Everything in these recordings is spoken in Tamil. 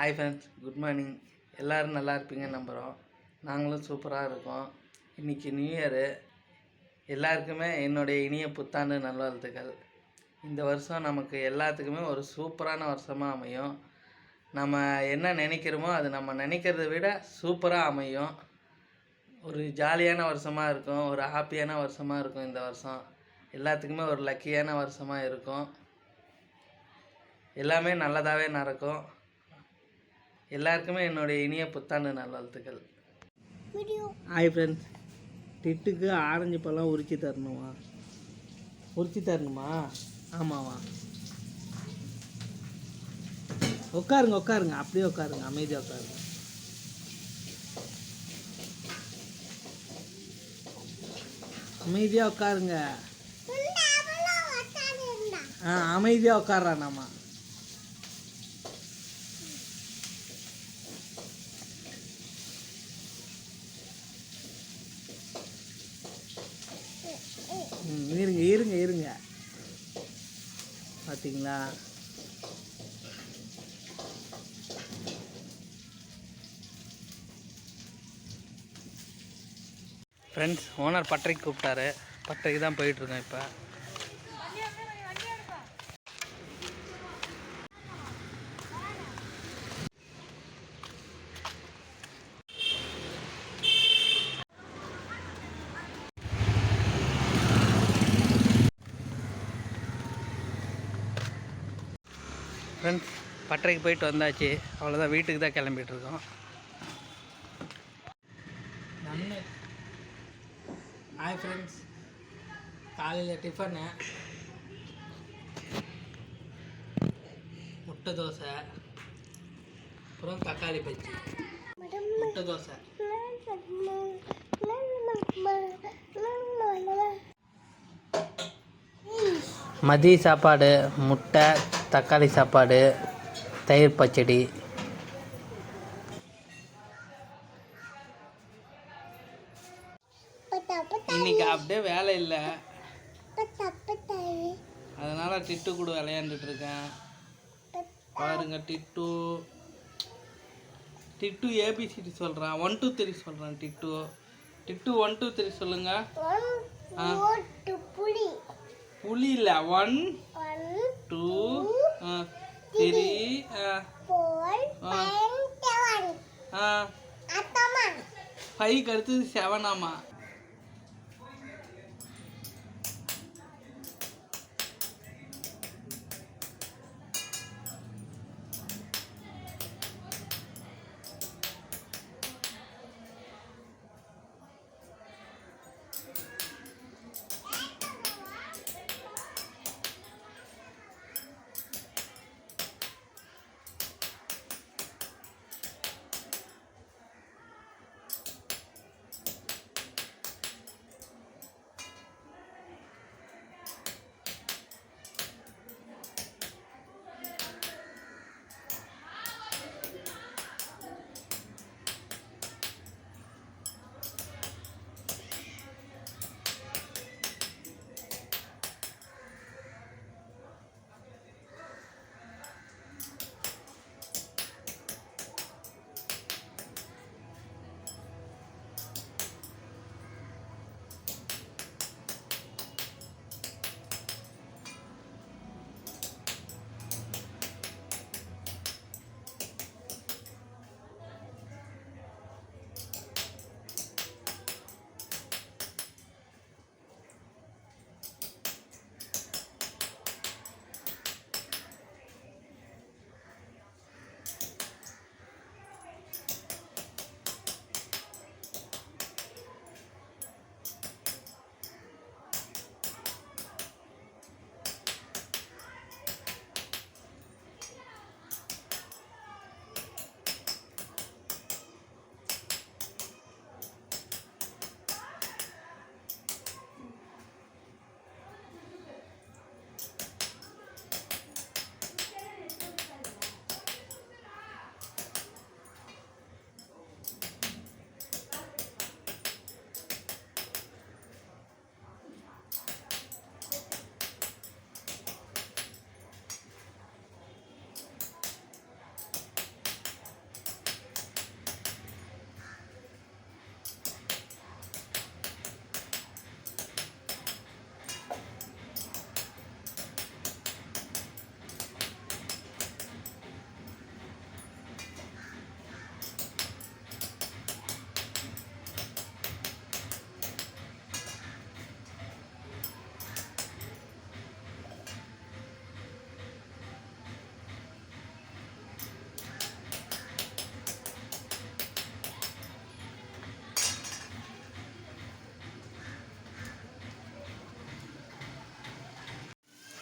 ஹாய் ஃப்ரெண்ட்ஸ் குட் மார்னிங் எல்லோரும் நல்லா இருப்பீங்கன்னு நம்புகிறோம் நாங்களும் சூப்பராக இருக்கோம். இன்றைக்கி நியூ இயரு எல்லாருக்குமே என்னுடைய இனிய புத்தாண்டு நல்வாழ்த்துக்கள். இந்த வருஷம் நமக்கு எல்லாத்துக்குமே ஒரு சூப்பரான வருஷமாக அமையும். நம்ம என்ன நினைக்கிறோமோ அது நம்ம நினைக்கிறத விட சூப்பராக அமையும். ஒரு ஜாலியான வருஷமாக இருக்கும். ஒரு ஹாப்பியான வருஷமாக இருக்கும் இந்த வருஷம். எல்லாத்துக்குமே ஒரு லக்கியான வருஷமாக இருக்கும். எல்லாமே நல்லதாகவே நடக்கும். எல்லாருக்குமே என்னுடைய இனிய புத்தாண்டு நல்வாழ்த்துக்கள். ஹாய் ஃப்ரெண்ட்ஸ் டிட்டுக்கு ஆரஞ்சு பழம் உரிச்சு தரணுமா? உரிச்சு தரணுமா? ஆமாவா. உட்காருங்க உட்காருங்க. அப்படியே உட்காருங்க. அமைதியாக உட்காருங்க. அமைதியாக உட்காருங்க. ஆ அமைதியாக உட்காரானாமா ம் இருங்க இருங்க இருங்க. பார்த்தீங்களா ஃப்ரெண்ட்ஸ் ஓனர் பட்டறைக்கு கூப்பிட்டாரு. பட்டறைக்கு தான் போயிட்டுருக்கேன் இப்போ. ஃப்ரெண்ட்ஸ் பட்டறைக்கு போயிட்டு வந்தாச்சு. அவ்வளோதான் வீட்டுக்கு தான் கிளம்பிட்டு இருக்கோம் ஹாய் ஃப்ரெண்ட்ஸ் காலையில் டிஃபனு முட்டை தோசை. அப்புறம் தக்காளி பஜ்ஜி. முட்டை தோசை. மதிய சாப்பாடு முட்டை தக்காளி சாப்பாடு தயிர் பச்சடி. இன்னைக்கு அப்படியே வேலை இல்லை. அதனால டிட்டு கூட விளையாண்டுட்டு இருக்கேன். பாருங்க Tittu. Tittu A B C D சொல்கிறான் ஒன் டூ த்ரீ சொல்கிறான் Tittu. Tittu one two three சொல்லுங்க. ஆ. புலி இல்லை ஒன் டூ த்ரீ ஆ ஃபைவ்க்கு அடுத்தது செவனாமா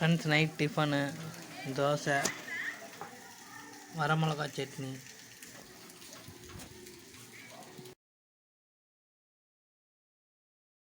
ஃப்ரெண்ட்ஸ் நைட் டிஃபனு தோசை வரமிளகா சட்னி.